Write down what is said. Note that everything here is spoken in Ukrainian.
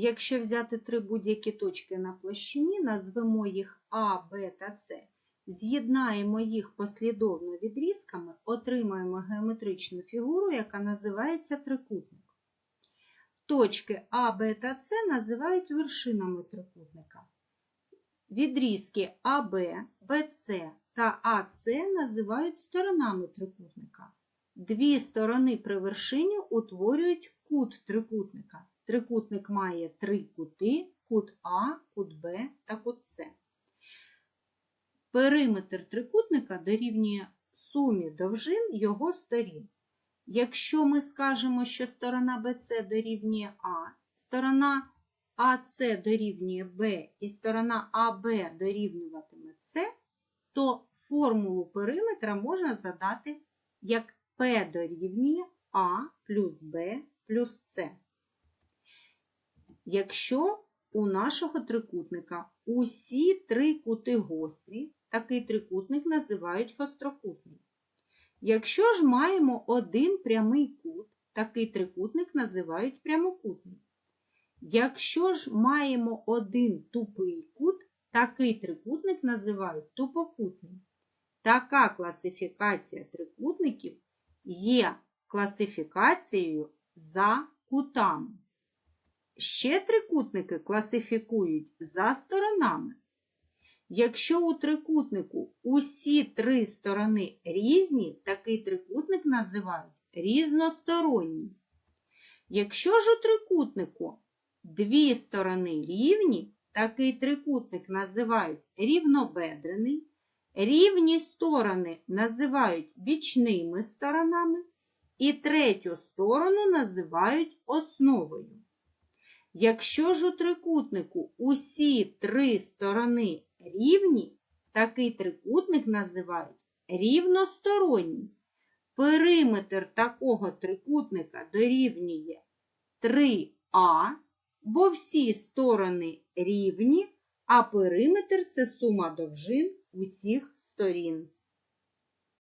Якщо взяти три будь-які точки на площині, назвемо їх А, Б та С, з'єднаємо їх послідовно відрізками, отримаємо геометричну фігуру, яка називається трикутник. Точки А, Б та С називають вершинами трикутника. Відрізки АБ, БЦ та АС називають сторонами трикутника. Дві сторони при вершині утворюють кут трикутника. Трикутник має три кути: кут А, кут Б та кут С. Периметр трикутника дорівнює сумі довжин його сторін. Якщо ми скажемо, що сторона BC дорівнює А, сторона АС дорівнює Б і сторона АБ дорівнюватиме С, то формулу периметра можна задати як P дорівнює А плюс Б плюс С. Якщо у нашого трикутника усі три кути гострі, такий трикутник називають гострокутний. Якщо ж маємо один прямий кут, такий трикутник називають прямокутний. Якщо ж маємо один тупий кут, такий трикутник називають тупокутний. Така класифікація трикутників є класифікацією за кутами. Ще трикутники класифікують за сторонами. Якщо у трикутнику усі три сторони різні, такий трикутник називають різносторонній. Якщо ж у трикутнику дві сторони рівні, такий трикутник називають рівнобедрений, рівні сторони називають бічними сторонами, і третю сторону називають основою. Якщо ж у трикутнику усі три сторони рівні, такий трикутник називають рівносторонній. Периметр такого трикутника дорівнює 3А, бо всі сторони рівні, а периметр це сума довжин усіх сторін.